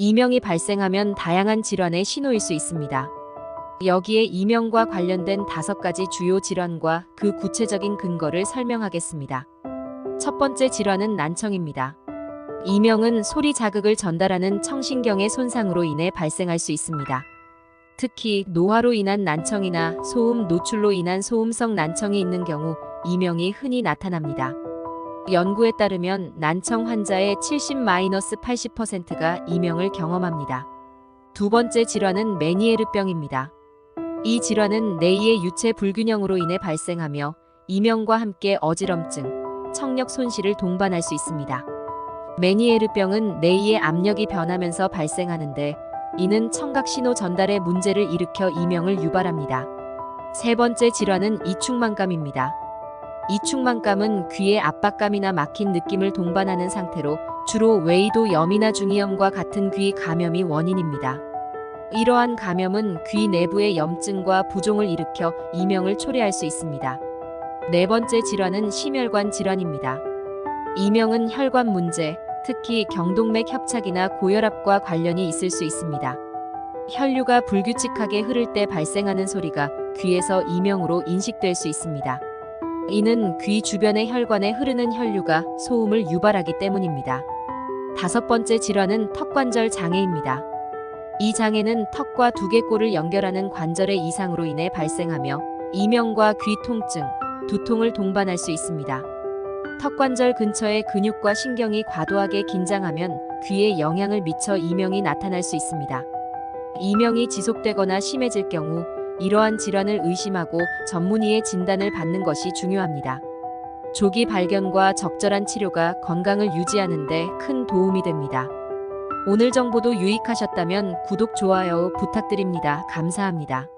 이명이 발생하면 다양한 질환의 신호일 수 있습니다. 여기에 이명과 관련된 다섯 가지 주요 질환과 그 구체적인 근거를 설명하겠습니다. 첫 번째 질환은 난청입니다. 이명은 소리 자극을 전달하는 청신경의 손상으로 인해 발생할 수 있습니다. 특히 노화로 인한 난청이나 소음 노출로 인한 소음성 난청이 있는 경우 이명이 흔히 나타납니다. 연구에 따르면 난청 환자의 70-80%가 이명을 경험합니다. 두 번째 질환은 메니에르병입니다. 이 질환은 뇌의 유체 불균형으로 인해 발생하며 이명과 함께 어지럼증, 청력 손실을 동반할 수 있습니다. 메니에르병은 뇌의 압력이 변하면서 발생하는데 이는 청각 신호 전달에 문제를 일으켜 이명을 유발합니다. 세 번째 질환은 이충만감입니다. 이충만감은 귀의 압박감이나 막힌 느낌을 동반하는 상태로 주로 웨이도 염이나 중이염과 같은 귀 감염이 원인입니다. 이러한 감염은 귀 내부의 염증과 부종을 일으켜 이명을 초래할 수 있습니다. 네 번째 질환은 심혈관 질환입니다. 이명은 혈관 문제, 특히 경동맥 협착이나 고혈압과 관련이 있을 수 있습니다. 혈류가 불규칙하게 흐를 때 발생하는 소리가 귀에서 이명으로 인식될 수 있습니다. 이는 귀 주변의 혈관에 흐르는 혈류가 소음을 유발하기 때문입니다. 다섯 번째 질환은 턱관절 장애입니다. 이 장애는 턱과 두개골을 연결하는 관절의 이상으로 인해 발생하며 이명과 귀 통증, 두통을 동반할 수 있습니다. 턱관절 근처의 근육과 신경이 과도하게 긴장하면 귀에 영향을 미쳐 이명이 나타날 수 있습니다. 이명이 지속되거나 심해질 경우 이러한 질환을 의심하고 전문의의 진단을 받는 것이 중요합니다. 조기 발견과 적절한 치료가 건강을 유지하는 데 큰 도움이 됩니다. 오늘 정보도 유익하셨다면 구독, 좋아요 부탁드립니다. 감사합니다.